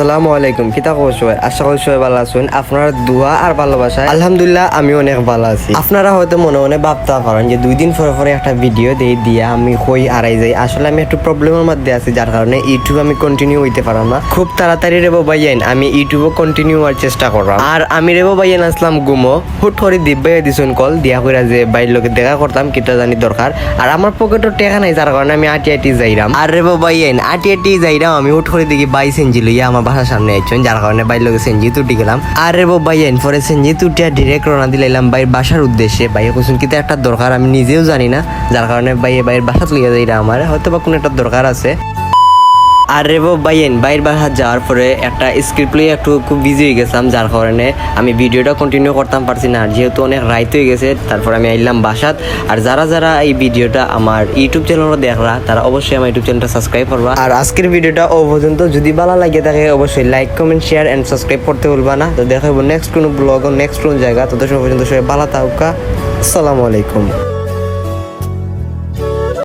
আসসালামু আলাইকুম। কিতা কো সবাই, আশা করি সবাই ভালো আছেন। আপনার দোয়া আর ভালোবাসা আলহামদুলিল্লাহ আমি অনেক ভালো আছি। আপনারা হয়তো মনে মনে ভাবতে পারেন যে দুই দিন পরে পরে একটা ভিডিও দিয়ে দিয়া আমি কই আড়াই যাই। আসলে আমি একটু প্রবলেমের মধ্যে আছি, যার কারণে ইউটিউব আমি কন্টিনিউ হইতে পারলাম না। খুব তাড়াতাড়ি রেবো ভাইয়েন আমি ইউটিউবে কন্টিনিউ হওয়ার চেষ্টা করলাম। আর আমি রেবো ভাইয়েন আসলাম গুমো, হুট করে দিব্য ভাইয়া দিছুন কল দিয়া কইরা যে বাইর লোকে দেখা করতাম, কিটা জানি দরকার। আর আমার পকেটও টেকা নাই, যার কারণে আমি আটি আটি যাইরাম। আর রেবো ভাইয়েন আটি আটি যাইরাম, আমি হুট করে দেখি বাই সেঞ্জি লইয়া আমার বাসার সামনে আইছেন, যার কারণে বাইর লোক সেঞ্জি তুটি গেলাম। আর রে ভাই এন পরে সেঞ্জি তুটিয়া ডিরেক্ট রওনা দিলাম বাইর বাসার উদ্দেশ্যে। বাইরে কোথাও কিন্তু একটা দরকার, আমি নিজেও জানি না। যার কারণে বাইরে বাইরের বাসা তুলিয়া যাই আমার হয়তো বা কোনো একটা দরকার আছে। আর রেবো বাইন বাইর বাসার যাওয়ার পরে একটা স্ক্রিপ্ট লিয়ে একটু খুব বিজি হয়ে গেছিলাম, যার কারণে আমি ভিডিওটা কন্টিনিউ করতাম পারছি না। যেহেতু অনেক রাইত হয়ে গেছে, তারপর আমি আইলাম বাসাত। আর যারা যারা এই ভিডিওটা আমার ইউটিউব চ্যানেলে দেখরা তারা অবশ্যই আমার ইউটিউব চ্যানেলটা সাবস্ক্রাইব করবা। আর আজকের ভিডিওটা ও পর্যন্ত যদি ভালো লাগে থাকে, অবশ্যই like comment share and subscribe করতে ভুলবা না। তো দেখা নেক্সট কোনো ব্লগ নেক্সট কোনো জায়গা। তো সব পর্যন্ত সবাই ভালো থাকুকা আসসালামু আলাইকুম।